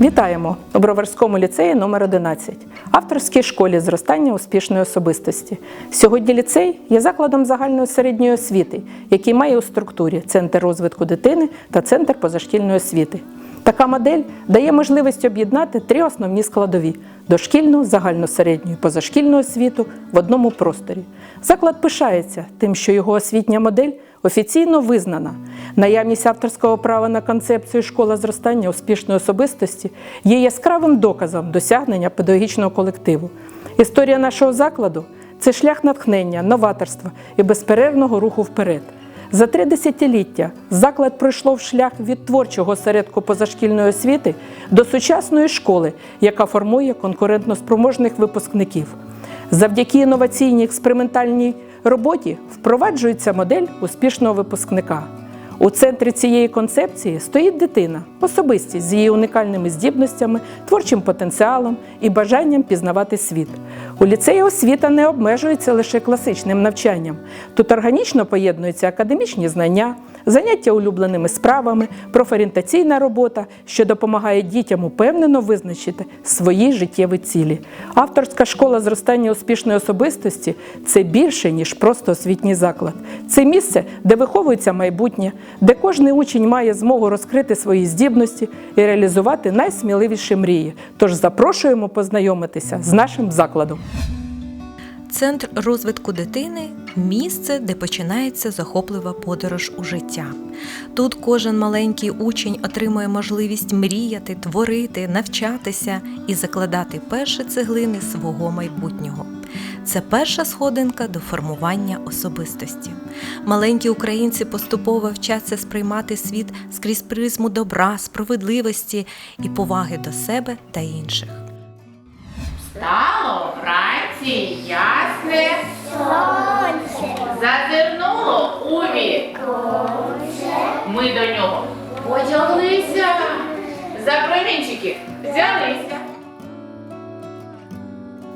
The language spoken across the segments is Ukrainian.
Вітаємо у Броварському ліцеї номер 11 авторській школі зростання успішної особистості. Сьогодні ліцей є закладом загальної середньої освіти, який має у структурі Центр розвитку дитини та Центр позашкільної освіти. Така модель дає можливість об'єднати три основні складові дошкільну, загальну середню і позашкільну освіту в одному просторі. Заклад пишається тим, що його освітня модель офіційно визнана. Наявність авторського права на концепцію школа зростання успішної особистості є яскравим доказом досягнення педагогічного колективу. Історія нашого закладу це шлях натхнення, новаторства і безперервного руху вперед. За три десятиліття заклад пройшло шлях від творчого середку позашкільної освіти до сучасної школи, яка формує конкурентноспроможних випускників. Завдяки інноваційній експериментальній роботі впроваджується модель успішного випускника. У центрі цієї концепції стоїть дитина, особистість з її унікальними здібностями, творчим потенціалом і бажанням пізнавати світ. У ліцеї освіта не обмежується лише класичним навчанням. Тут органічно поєднуються академічні знання, заняття улюбленими справами, профорієнтаційна робота, що допомагає дітям упевнено визначити свої життєві цілі. Авторська школа зростання успішної особистості це більше, ніж просто освітній заклад. Це місце, де виховується майбутнє, де кожний учень має змогу розкрити свої здібності і реалізувати найсміливіші мрії. Тож запрошуємо познайомитися з нашим закладом. Центр розвитку дитини місце, де починається захоплива подорож у життя. Тут кожен маленький учень отримує можливість мріяти, творити, навчатися і закладати перші цеглини свого майбутнього. Це перша сходинка до формування особистості. Маленькі українці поступово вчаться сприймати світ скрізь призму добра, справедливості і поваги до себе та інших. Стало вранці ясне сонце. Зазирнуло у віконце. Ми до нього потяглися. За промінчики взялися.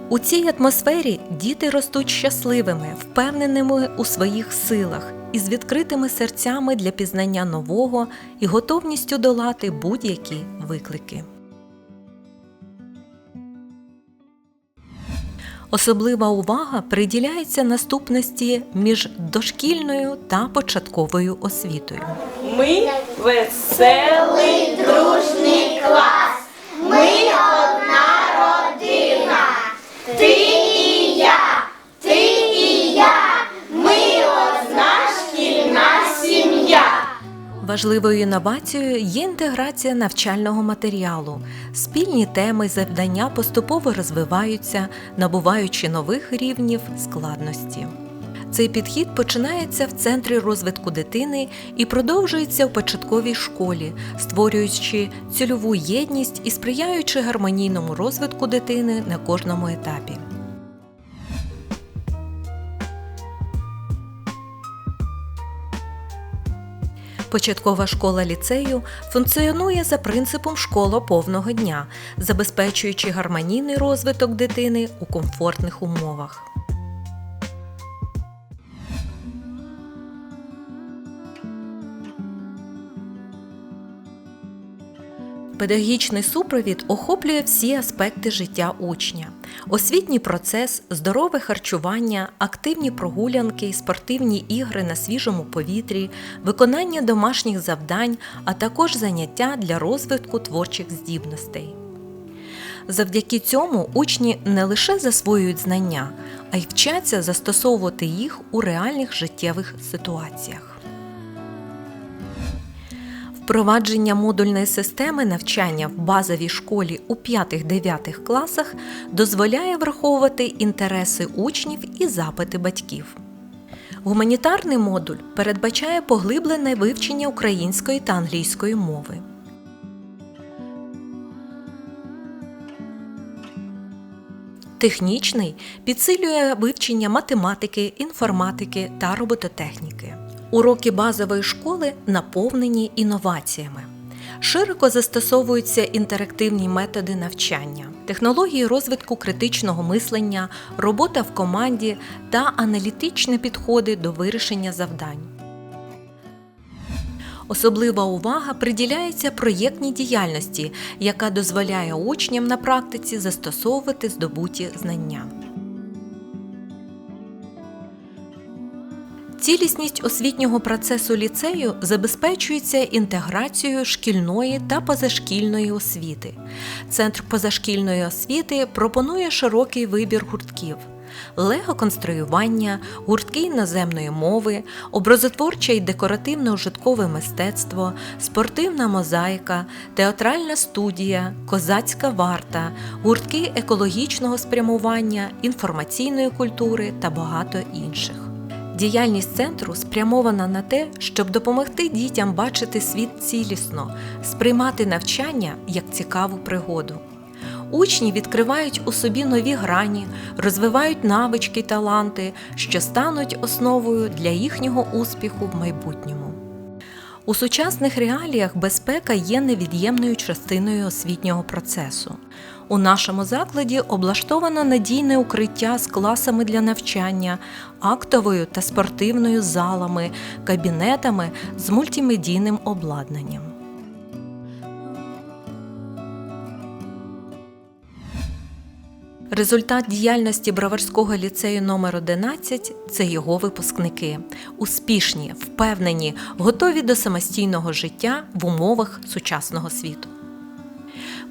У цій атмосфері діти ростуть щасливими, впевненими у своїх силах і з відкритими серцями для пізнання нового і готовністю долати будь-які виклики. Особлива увага приділяється наступності між дошкільною та початковою освітою. Ми веселий дружний клас. Важливою інновацією є інтеграція навчального матеріалу. Спільні теми завдання поступово розвиваються, набуваючи нових рівнів складності. Цей підхід починається в центрі розвитку дитини і продовжується в початковій школі, створюючи цільову єдність і сприяючи гармонійному розвитку дитини на кожному етапі. Початкова школа ліцею функціонує за принципом школа повного дня, забезпечуючи гармонійний розвиток дитини у комфортних умовах. Педагогічний супровід охоплює всі аспекти життя учня: освітній процес, здорове харчування, активні прогулянки, спортивні ігри на свіжому повітрі, виконання домашніх завдань, а також заняття для розвитку творчих здібностей. Завдяки цьому учні не лише засвоюють знання, а й вчаться застосовувати їх у реальних життєвих ситуаціях. Впровадження модульної системи навчання в базовій школі у 5-9 класах дозволяє враховувати інтереси учнів і запити батьків. Гуманітарний модуль передбачає поглиблене вивчення української та англійської мови. Технічний підсилює вивчення математики, інформатики та робототехніки. Уроки базової школи наповнені інноваціями. Широко застосовуються інтерактивні методи навчання, технології розвитку критичного мислення, робота в команді та аналітичні підходи до вирішення завдань. Особлива увага приділяється проєктній діяльності, яка дозволяє учням на практиці застосовувати здобуті знання. Цілісність освітнього процесу ліцею забезпечується інтеграцією шкільної та позашкільної освіти. Центр позашкільної освіти пропонує широкий вибір гуртків. Лего-конструювання, гуртки іноземної мови, образотворче і декоративно-ужиткове мистецтво, спортивна мозаїка, театральна студія, козацька варта, гуртки екологічного спрямування, інформаційної культури та багато інших. Діяльність центру спрямована на те, щоб допомогти дітям бачити світ цілісно, сприймати навчання як цікаву пригоду. Учні відкривають у собі нові грані, розвивають навички таланти, що стануть основою для їхнього успіху в майбутньому. У сучасних реаліях безпека є невід'ємною частиною освітнього процесу. У нашому закладі облаштовано надійне укриття з класами для навчання, актовою та спортивною залами, кабінетами з мультимедійним обладнанням. Результат діяльності Броварського ліцею номер 11 – це його випускники. Успішні, впевнені, готові до самостійного життя в умовах сучасного світу.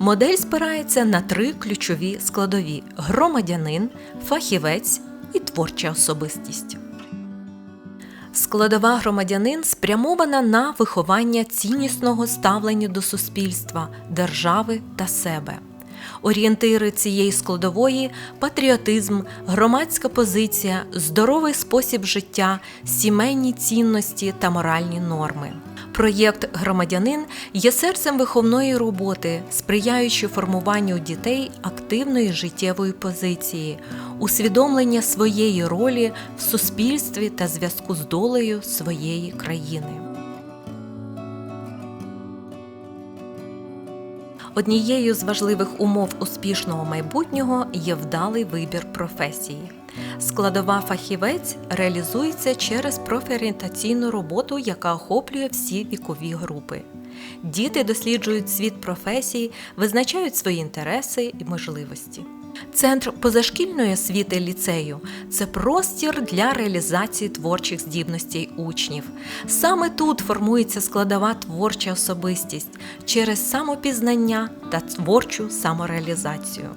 Модель спирається на три ключові складові: громадянин, фахівець і творча особистість. Складова громадянин спрямована на виховання ціннісного ставлення до суспільства, держави та себе. Орієнтири цієї складової патріотизм, громадська позиція, здоровий спосіб життя, сімейні цінності та моральні норми. Проєкт Громадянин є серцем виховної роботи, сприяючи формуванню дітей активної життєвої позиції, усвідомлення своєї ролі в суспільстві та зв'язку з долею своєї країни. Однією з важливих умов успішного майбутнього є вдалий вибір професії. Складова фахівець реалізується через профорієнтаційну роботу, яка охоплює всі вікові групи. Діти досліджують світ професій, визначають свої інтереси і можливості. Центр позашкільної освіти ліцею це простір для реалізації творчих здібностей учнів. Саме тут формується складова творча особистість через самопізнання та творчу самореалізацію.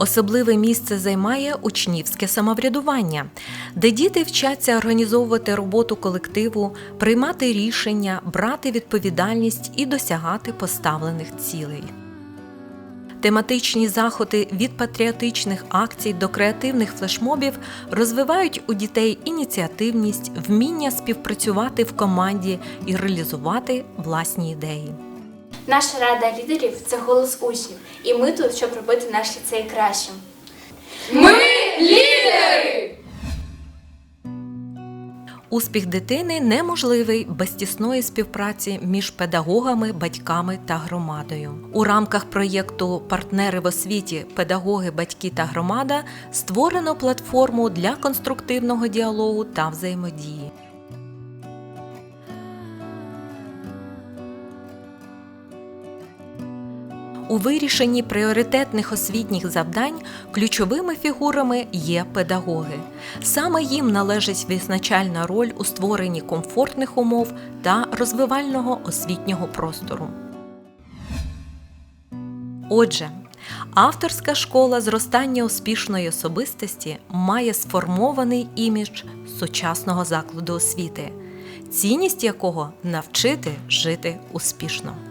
Особливе місце займає учнівське самоврядування, де діти вчаться організовувати роботу колективу, приймати рішення, брати відповідальність і досягати поставлених цілей. Тематичні заходи від патріотичних акцій до креативних флешмобів розвивають у дітей ініціативність, вміння співпрацювати в команді і реалізувати власні ідеї. Наша рада лідерів це голос учнів, і ми тут, щоб робити наш ліцей кращим. Успіх дитини неможливий без тісної співпраці між педагогами, батьками та громадою. У рамках проєкту Партнери в освіті, педагоги, батьки та громада створено платформу для конструктивного діалогу та взаємодії. У вирішенні пріоритетних освітніх завдань ключовими фігурами є педагоги. Саме їм належить визначальна роль у створенні комфортних умов та розвивального освітнього простору. Отже, авторська школа зростання успішної особистості має сформований імідж сучасного закладу освіти, цінність якого навчити жити успішно.